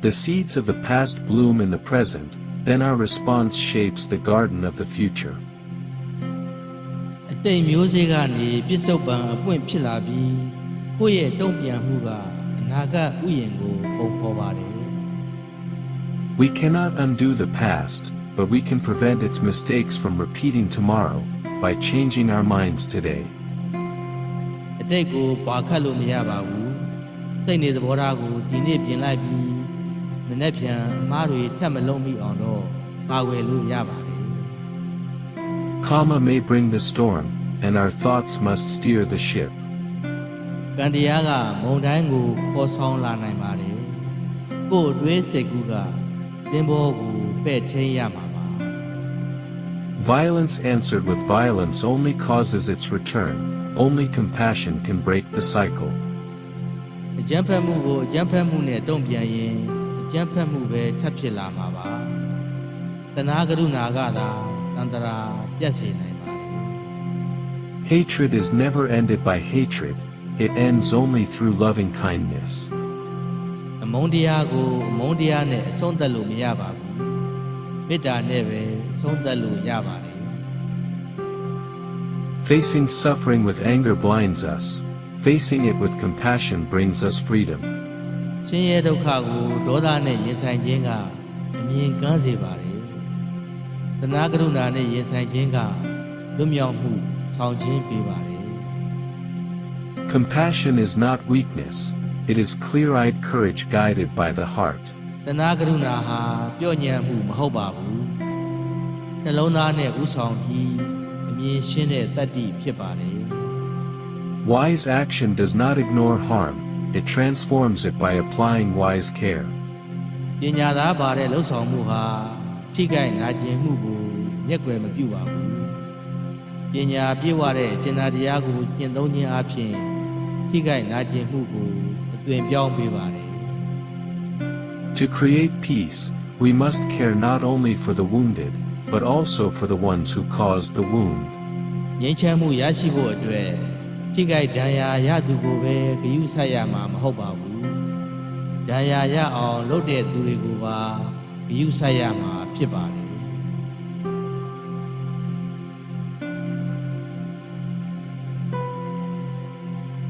The seeds of the past bloom in the present, then our response shapes the garden of the future. အတိတ်မျိုးစေ့ကနေပြစ္ဆုတ်ပံအပွင့်ဖြစ်လာပြီးကိုယ့်ရဲ့တုံ့ပြန်မှုကအနာဂတ်ဥယျာဉ်ကိုပုံဖော်ပါတယ် We cannot undo the past, but we can prevent its mistakes from repeating tomorrow, by changing our minds today. အတိတ်ကိုပွာခတ်လို့မရပါဘူးစိတ်နေသဘောထားကိုဒီနေ့ပြင်လိုက်ပြီး မနေ့ပြန်အမားတွေထပ်မလုံးမိအောင်တော့ကာဝယ်လို့ရပါတယ် Karma may bring the storm, and our thoughts must steer the ship. ကံတရားကမုံတိုင်းကိုခေါ်ဆောင်လာနိုင်ပါတယ်ကိုယ်တွေးစိတ်ကူးကသင်္ဘောကိုပဲ့ထိန်ရမှာပါ Violence answered with violence only causes its return, only compassion can break the cycle. အကြမ်းဖက်မှုကိုအကြမ်းဖက်မှုနဲ့တုံ့ပြန်ရင်အကြမ်းဖက်မှုပဲထပ်ဖြစ်လာမှာပါတဏှာကရုဏာကသာတန်တရာပြတ်စေနိုင်ပါတယ် Hatred is never ended by hatred, it ends only through loving kindness. အမုန်းတရားကိုအမုန်းတရားနဲ့အဆုံးသတ်လို့မရပါဘူးမေတ္တာနဲ့ပဲအဆုံးသတ်လို့ရပါတယ် Facing suffering with anger blinds us, facing it with compassion brings us freedom. ဆင်းရဲဒုက္ခကိုဒေါသနဲ့ရင်ဆိုင်ခြင်းကအမြင်ကန်းစေပါတယ်တဏှာကရုဏာနဲ့ရင်ဆိုင်ခြင်းကလွတ်မြောက်မှုဆောင်ခြင်းပေးပါတယ် Compassion is not weakness, it is clear-eyed courage guided by the heart. တဏှာကရုဏာဟာပြော့ညံ့မှုမဟုတ်ပါဘူးနှလုံးသားနဲ့ဥဆောင်ပြီးအမြင်ရှင်းတဲ့တတ္တိဖြစ်ပါတယ် Wise action does not ignore harm, it transforms it by applying wise care. ပညာသားပါတဲ့လှုပ်ဆောင်မှုဟာထိခိုက်နာကျင်မှုကိုမျက်ကွယ်မပြုပါဘူးပညာပြည့်ဝတဲ့ကျင့်တရားတရားကိုကျင့်သုံးခြင်းအပြင်ထိခိုက်နာကျင်မှုကိုအသွင်ပြောင်းပေးပါတယ် To create peace, we must care not only for the wounded, but also for the ones who caused the wound. ငြိမ်းချမ်းမှုရရှိဖို့အတွက် ထိခိုက်ဒဏ်ရာရသူကိုပဲဂရုစိုက်ရမှာမဟုတ်ပါဘူးဒဏ်ရာရအောင်လုပ်တဲ့သူတွေကိုပါဂရုစိုက်ရမှာဖြစ်ပါတယ်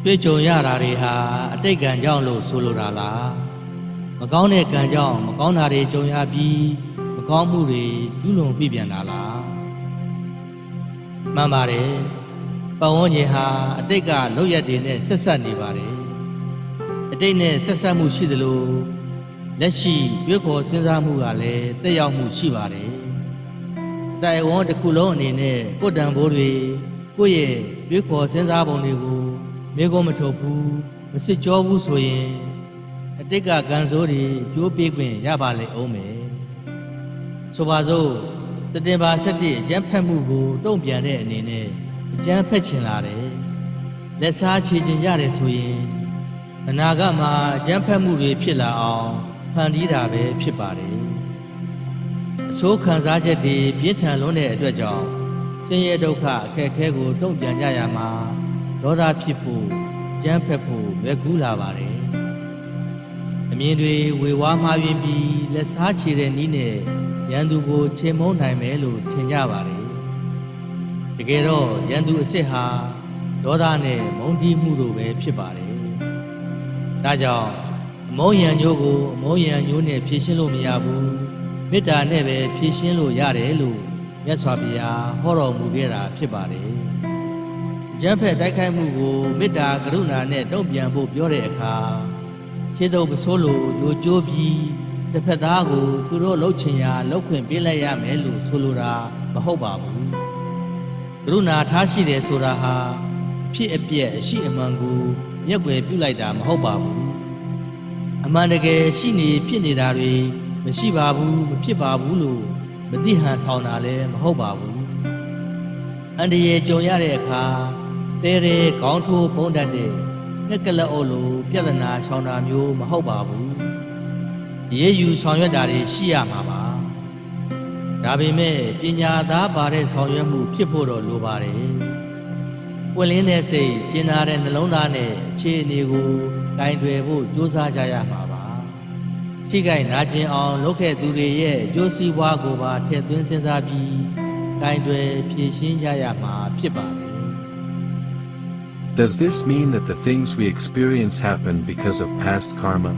တွေ့ကြုံရတာတွေဟာအတိတ်ကံကြောင့်လို့ဆိုလိုတာလားမကောင်းတဲ့ကံကြောင့်မကောင်းတာတွေကြုံရပြီးမကောင်းမှုတွေကျူးလွန်ပြပြန်တာလားမှန်ပါတယ် ပတ်ဝန်းကျင်ဟာအတိတ်ကလောက်ရက်တွေနဲ့ဆက်ဆက်နေပါတယ်အတိတ်နဲ့ဆက်ဆက်မှုရှိသလိုလက်ရှိရွေးခေါ်စဉ်းစားမှုကလည်းတက်ရောက်မှုရှိပါတယ်အတိုင်ဝန်းတစ်ခုလုံးအနေနဲ့ကိုယ်တံဘိုးတွေကိုယ့်ရဲ့ရွေးခေါ်စဉ်းစားပုံတွေကိုမေကုံမထုတ်ဘူးမစစ်ကြောဘူးဆိုရင်အတိတ်ကကံစိုးတွေအကျိုးပေးခွင့်ရပါလေအောင်မယ်ဆိုပါစို့တတင်ပါဆက်တဲ့အကျန်းဖက်မှုကိုတုံ့ပြန်တဲ့အနေနဲ့ အကျန်းဖက်ချင်လာတယ်လက်စားချေချင်ကြတယ်ဆိုရင်အနာဂတ်မှာအကျန်းဖက်မှုတွေဖြစ်လာအောင်ဖန်တီးတာပဲဖြစ်ပါတယ်အဆိုးခံစားချက်တွေပြင်းထန်လွန်းတဲ့အတွက်ကြောင့်ဆင်းရဲဒုက္ခအခက်အခဲကိုတုံ့ပြန်ကြရမှာဒေါသဖြစ်ဖို့ကြမ်းဖက်ဖို့လွယ်ကူးလာပါတယ်။အမြင်တွေဝေဝါးမှားယွင်းပြီးလက်စားချေတဲ့နည်းနဲ့ရန်သူကိုချေမုန်းနိုင်မယ်လို့ထင်ကြပါတယ်။ တကယ်တော့ရန်သူအစ်စ်ဟာဒေါသနဲ့မုန်းတီးမှုတို့ပဲဖြစ်ပါတယ်။ဒါကြောင့်အမုန်းရန်ညိုးကိုအမုန်းရန်ညိုးနဲ့ဖြေရှင်းလို့မရဘူး။မေတ္တာနဲ့ပဲဖြေရှင်းလို့ရတယ်လို့မြတ်စွာဘုရားဟောတော်မူခဲ့တာဖြစ်ပါတယ်။အကျန်းဖက်တိုက်ခိုက်မှုကိုမေတ္တာကရုဏာနဲ့တုံ့ပြန်ဖို့ပြောတဲ့အခါခြေတုပ်ပစိုးလိုရိုကျိုးပြီးတစ်ဖက်သားကိုသူတို့လှုပ်ချင်ရာလှုပ်ခွင့်ပေးလိုက်ရမယ်လို့ဆိုလိုတာမဟုတ်ပါဘူး ကရုဏာထားရှိတယ်ဆိုတာဟာဖြစ်အပျက်အရှိအမှန်ကိုမျက်ွယ်ပြုလိုက်တာမဟုတ်ပါဘူးအမှန်တကယ်ရှိနေဖြစ်နေတာတွေမရှိပါဘူးမဖြစ်ပါဘူးလို့မသိဟန်ဆောင်တာလည်းမဟုတ်ပါဘူးအန္တရာယ်ကြုံရတဲ့အခါတဲတဲခေါင်းထိုးပုံတတ်တဲ့ငက်ကလက်အုပ်လိုပြဿနာရှောင်တာမျိုးမဟုတ်ပါဘူး။ရေးယူဆောင်ရွက်တာတွေရှိရမှာပါ။ ဒါပေမဲ့ပညာသားပါတဲ့ဆောင်ရွက်မှုဖြစ်ဖို့တော့လိုပါတယ်။ပွင့်လင်းတဲ့စိတ်ကျင်နာတဲ့နှလုံးသားနဲ့အခြေအနေကိုဂင်တွယ်ဖို့ကြိုးစားကြရမှာပါ။ထိခိုက်နာကျင်အောင် လုပ်ခဲ့သူတွေရဲ့အကျိုးစီးပွားကိုပါထည့်သွင်းစဉ်းစားပြီးဂိုင်းတွေဖြည့်ရှင်းကြရမှာဖြစ်ပါတယ် Does this mean that the things we experience happen because of past karma?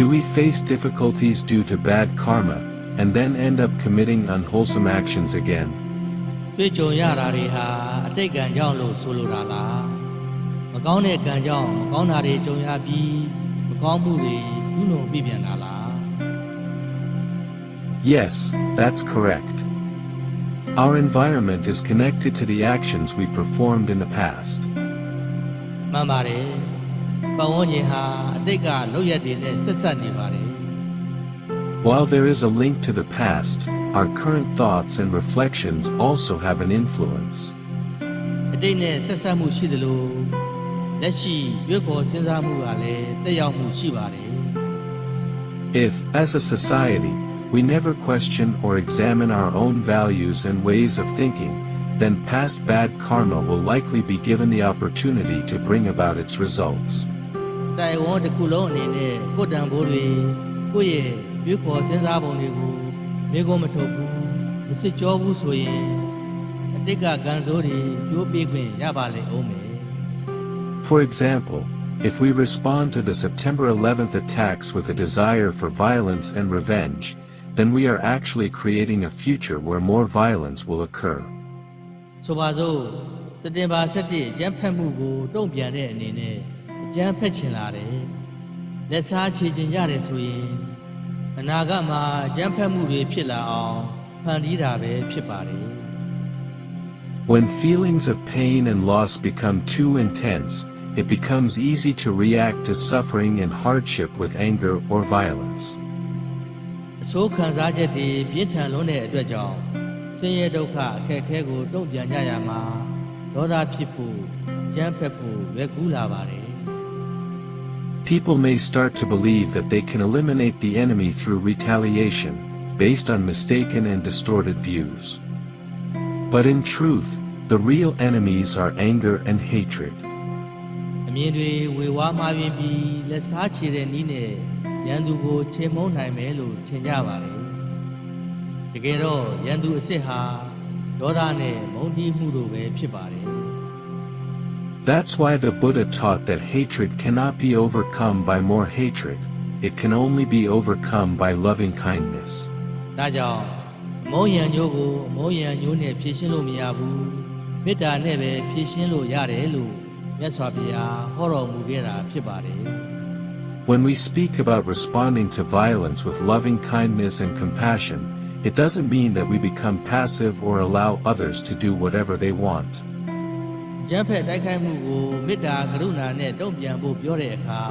Do we face difficulties due to bad karma, and then end up committing unwholesome actions again? တွေ့ကြုံရတာတွေဟာအတိတ်ကံကြောင့်လို့ဆိုလိုတာလားမကောင်းတဲ့ကံကြောင့်မကောင်းတာတွေကြုံရပြီးမကောင်းမှုတွေကျူးလွန်ပြပြန်တာလား Yes, that's correct. Our environment is connected to the actions we performed in the past. မှန်ပါတယ်ပတ်ဝန်းကျင်ဟာအတိတ်ကလုပ်ရက်တွေနဲ့ဆက်ဆက်နေပါတယ် While there is a link to the past, our current thoughts and reflections also have an influence. အတိတ်နဲ့ဆက်ဆက်မှုရှိသလိုလက်ရှိရွေးကော်စဉ်းစားမှုကလည်းတက်ရောက်မှုရှိပါတယ် If, as a society, we never question or examine our own values and ways of thinking, then past bad karma will likely be given the opportunity to bring about its results. တိုင်ဝမ်တစ်ခုလုံးအနေနဲ့ကိုယ်တန်ဖိုးတွေကိုယ့်ရဲ့ ရွေးကော်စဉ်းစားပုံတွေကိုမိကုံးမထုတ်ဘူးမစစ်ကြောဘူးဆိုရင်အတိတ်ကကံစိုးတွေကျိုးပေးခွင့်ရပါလေအောင်မယ် For example, if we respond to the September 11th attacks with a desire for violence and revenge, then we are actually creating a future where more violence will occur. ဆိုပါစို့စက်တင်ဘာ17အကြမ်းဖက်မှုကိုတုံ့ပြန်တဲ့အနေနဲ့အကြမ်းဖက်ချင်လာတယ်လက်စားချေချင်ကြတယ်ဆိုရင် အနာဂတ်မှာအကြမ်းဖက်မှုတွေဖြစ်လာအောင်ဖန်တီးတာပဲဖြစ်ပါတယ် When feelings of pain and loss become too intense, it becomes easy to react to suffering and hardship with anger or violence. အဆိုးခံစားချက်တွေပြင်းထန်လွန်းတဲ့အတွက်ကြောင့်ဆင်းရဲဒုက္ခအခက်အခဲကိုတုံ့ပြန်ကြရမှာဒေါသဖြစ်ဖို့ကြမ်းဖက်ဖို့လွယ်ကူးလာပါတယ် People may start to believe that they can eliminate the enemy through retaliation, based on mistaken and distorted views. But in truth, the real enemies are anger and hatred. အမြင်တွေဝေဝါးမှားယွင်းပြီးလက်စားချေတဲ့နည်းနဲ့ရန်သူကိုချေမှုန်းနိုင်မယ်လို့ထင်ကြပါတယ်တကယ်တော့ရန်သူအစ်စ်ဟာဒေါသနဲ့မုန်းတီးမှုတို့ပဲဖြစ်ပါတယ် That's why the Buddha taught that hatred cannot be overcome by more hatred, it can only be overcome by loving kindness. ဒါကြောင့်အမုန်းရန်ညိုးကိုအမုန်းရန်ညိုးနဲ့ဖြည့်ရှင်းလို့မရဘူးမေတ္တာနဲ့ပဲဖြည့်ရှင်းလို့ရတယ်လို့မြတ်စွာဘုရားဟောတော်မူခဲ့တာဖြစ်ပါတယ် When we speak about responding to violence with loving kindness and compassion, it doesn't mean that we become passive or allow others to do whatever they want. ကျမ်းဖက်တိုက်ခိုက်မှုကိုမေတ္တာကရုဏာနဲ့တုံ့ပြန်ဖို့ပြောတဲ့အခါ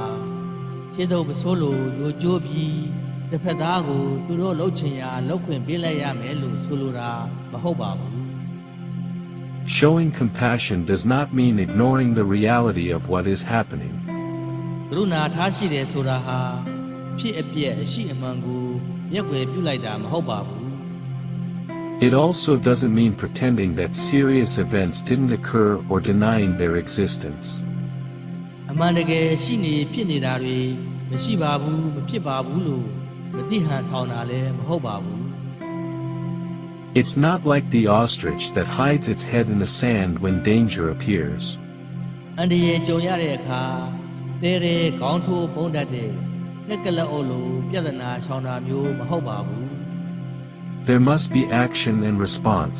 ခြေတုပ်မဆိုးလို့ရိုကြိုးပြီးတစ်ဖက်သားကိုသူတို့လှုပ်ချင်ရာလှုပ်ခွင့်ပေးလိုက်ရမယ်လို့ဆိုလိုတာမဟုတ်ပါဘူး Showing compassion does not mean ignoring the reality of what is happening. ကရုဏာထားရှိတယ်ဆိုတာဟာဖြစ်အပျက်အရှိအမှန်ကိုမျက်ွယ်ပြုလိုက်တာမဟုတ်ပါဘူး It also doesn't mean pretending that serious events didn't occur or denying their existence. အမှန်တကယ်ရှိနေဖြစ်နေတာတွေမရှိပါဘူးမဖြစ်ပါဘူးလို့မသိဟန်ဆောင်တာလည်းမဟုတ်ပါဘူး It's not like the ostrich that hides its head in the sand when danger appears. အန္တရာယ်ကြုံရတဲ့အခါတဲတဲ့ခေါင်းထိုးပုံတတ်တဲ့ငှက်ကလက်အုပ်လိုပြဿနာရှောင်တာမျိုးမဟုတ်ပါဘူး There must be action and response.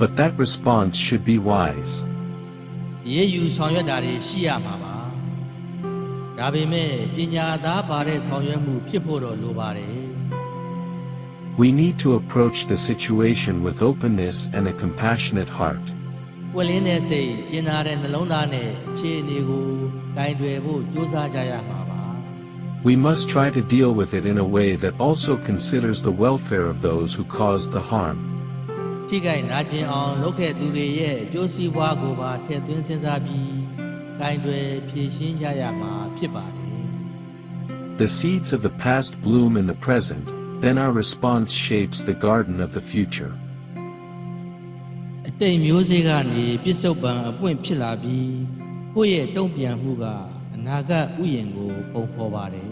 But that response should be wise. ရေးယူဆောင်ရွက်တာတွေရှိရမှာပါဒါပေမဲ့ပညာသားပါတဲ့ဆောင်ရွက်မှုဖြစ်ဖို့တော့လိုပါတယ် We need to approach the situation with openness and a compassionate heart. ပွက်လင်းတဲ့စိတ်ကျင်နာတဲ့နှလုံးသားနဲ့အခြေအနေကိုဂိုင်တွယ်ဖို့ကြိုးစားကြရမှာပါ We must try to deal with it in a way that also considers the welfare of those who caused the harm. ထိခိုက်နာကျင်အောင်လုပ်ခဲ့သူတွေရဲ့အကျိုးစီးပွားကိုပါထည့်သွင်းစဉ်းစားပြီးဂိုင်တွယ်ဖြည့်ရှင်းကြရမှာဖြစ်ပါတယ် The seeds of the past bloom in the present, then our response shapes the garden of the future. အတိတ်မျိုးစေ့ကနေပြစ္ဆုတ်ပံအပွင့်ဖြစ်လာပြီးကိုယ့်ရဲ့တုံ့ပြန်မှုကအ နာဂတ်ဥယျာဉ်ကိုပုံဖော်ပါတယ်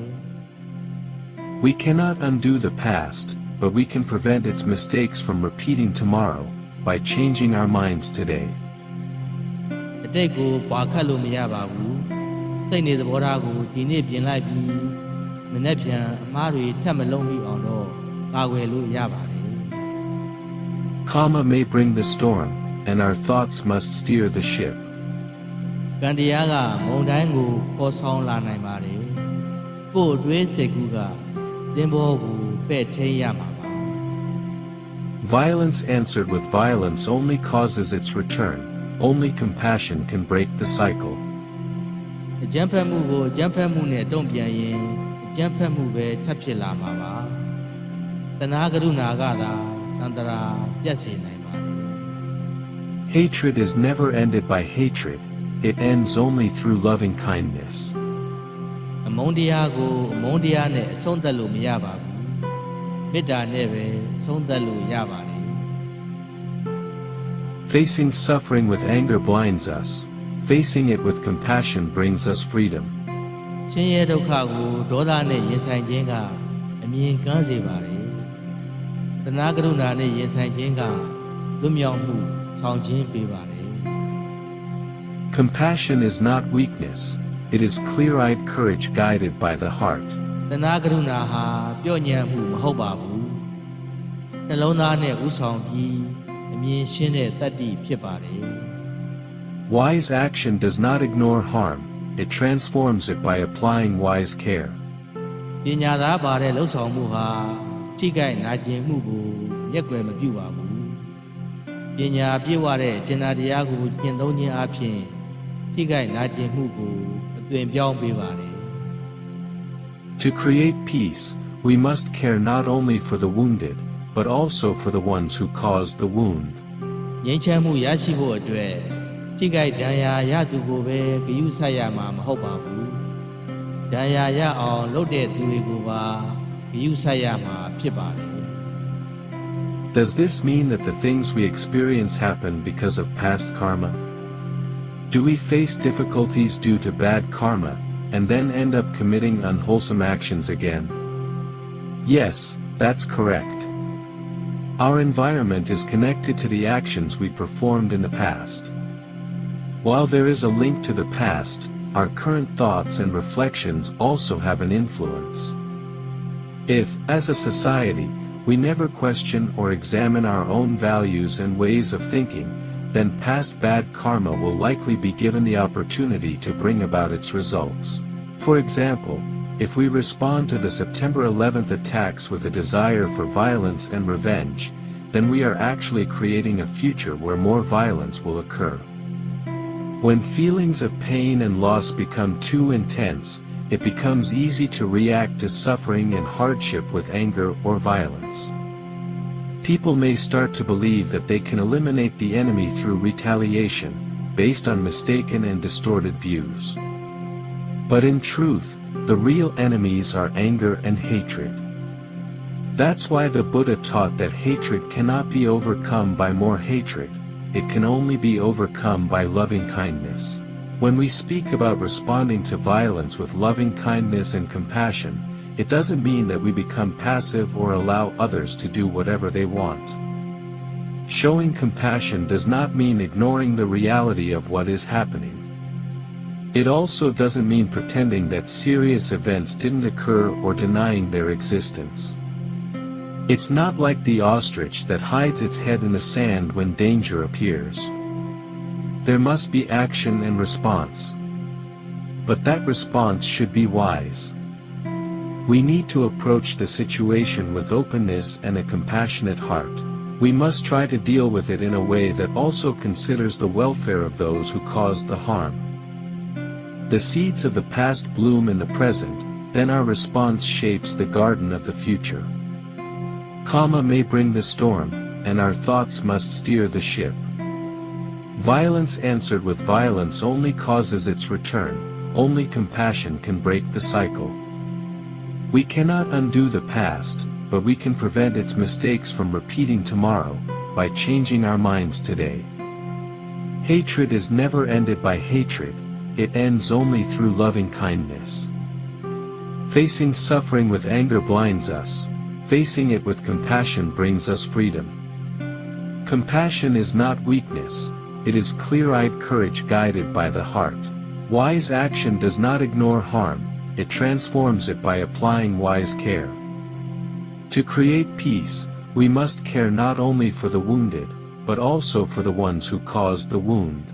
We cannot undo the past, but we can prevent its mistakes from repeating tomorrow, by changing our minds today. အတိတ်ကိုပွာခတ်လို့မရပါဘူးစိတ်နေသဘောထားကိုဒီနေ့ပြင်လိုက်ပြီးမနေ့ပြန်အမားတွေထပ်မလုံးမိအောင်တော့ကာကွယ်လို့ရပါတယ် Karma may bring the storm, and our thoughts must steer the ship. ကံတရားကမုံတိုင်းကိုခေါ်ဆောင်လာနိုင်ပါတယ်ကို့အတွေးစိတ်ကူးကသင်္ဘောကိုပဲ့ထိန်ရမှာပါ Violence answered with violence only causes its return, only compassion can break the cycle. အကြမ်းဖက်မှုကိုအကြမ်းဖက်မှုနဲ့တုံ့ပြန်ရင်အကြမ်းဖက်မှုပဲထပ်ဖြစ်လာမှာပါတဏှာကရုဏာကသာတန်တရာပြတ်စေနိုင်ပါတယ် Hatred is never ended by hatred, it ends only through loving kindness. အမုန်းတရားကိုအမုန်းတရားနဲ့အဆုံးသတ်လို့မရပါဘူးမေတ္တာနဲ့ပဲအဆုံးသတ်လို့ရပါတယ် Facing suffering with anger blinds us, facing it with compassion brings us freedom. ချင်းရဲဒုက္ခကိုဒေါသနဲ့ရင်ဆိုင်ခြင်းကအမြင်ကန်းစေပါတယ်တဏှာကရုဏာနဲ့ရင်ဆိုင်ခြင်းကလွတ်မြောက်မှုဆောင်ခြင်းပေးပါတယ် Compassion is not weakness, it is clear-eyed courage guided by the heart. တဏှာကရုဏာဟာပြော့ညံ့မှုမဟုတ်ပါဘူးနှလုံးသားနဲ့ဥဆောင်ပြီးအမြင်ရှင်းတဲ့တတ္တိဖြစ်ပါတယ် Wise action does not ignore harm, it transforms it by applying wise care. ပညာသားပါတဲ့လှုပ်ဆောင်မှုဟာထိခိုက်နာကျင်မှုကိုရက်ွယ်မပြုပါဘူးပညာပြည့်ဝတဲ့ကျင့်နာတရားကိုကျင့်သုံးခြင်းအပြင် ထိခိုက်နာကျင်မှုကိုအသွင်ပြောင်းပေးပါတယ် To create peace, we must care not only for the wounded, but also for the ones who caused the wound. ငြိမ်းချမ်းမှုရရှိဖို့အတွက်ထိခိုက်ဒဏ်ရာရသူကိုပဲဂရုစိုက်ရမှာမဟုတ်ပါဘူးဒဏ်ရာရအောင်လုပ်တဲ့သူတွေကိုပါဂရုစိုက်ရမှာဖြစ်ပါတယ် Does this mean that the things we experience happen because of past karma? Do we face difficulties due to bad karma, and then end up committing unwholesome actions again? Yes, that's correct. Our environment is connected to the actions we performed in the past. While there is a link to the past, our current thoughts and reflections also have an influence. If, as a society, we never question or examine our own values and ways of thinking, then past bad karma will likely be given the opportunity to bring about its results. For example, if we respond to the September 11th attacks with a desire for violence and revenge, then we are actually creating a future where more violence will occur. When feelings of pain and loss become too intense, it becomes easy to react to suffering and hardship with anger or violence. People may start to believe that they can eliminate the enemy through retaliation, based on mistaken and distorted views. But in truth, the real enemies are anger and hatred. That's why the Buddha taught that hatred cannot be overcome by more hatred, it can only be overcome by loving kindness. When we speak about responding to violence with loving kindness and compassion, it doesn't mean that we become passive or allow others to do whatever they want. Showing compassion does not mean ignoring the reality of what is happening. It also doesn't mean pretending that serious events didn't occur or denying their existence. It's not like the ostrich that hides its head in the sand when danger appears. There must be action and response. But that response should be wise. We need to approach the situation with openness and a compassionate heart. We must try to deal with it in a way that also considers the welfare of those who caused the harm. The seeds of the past bloom in the present, then our response shapes the garden of the future. Karma may bring the storm, and our thoughts must steer the ship. Violence answered with violence only causes its return, only compassion can break the cycle. We cannot undo the past, but we can prevent its mistakes from repeating tomorrow, by changing our minds today. Hatred is never ended by hatred, it ends only through loving kindness. Facing suffering with anger blinds us, facing it with compassion brings us freedom. Compassion is not weakness, it is clear-eyed courage guided by the heart. Wise action does not ignore harm, it transforms it by applying wise care. To create peace, we must care not only for the wounded, but also for the ones who caused the wound.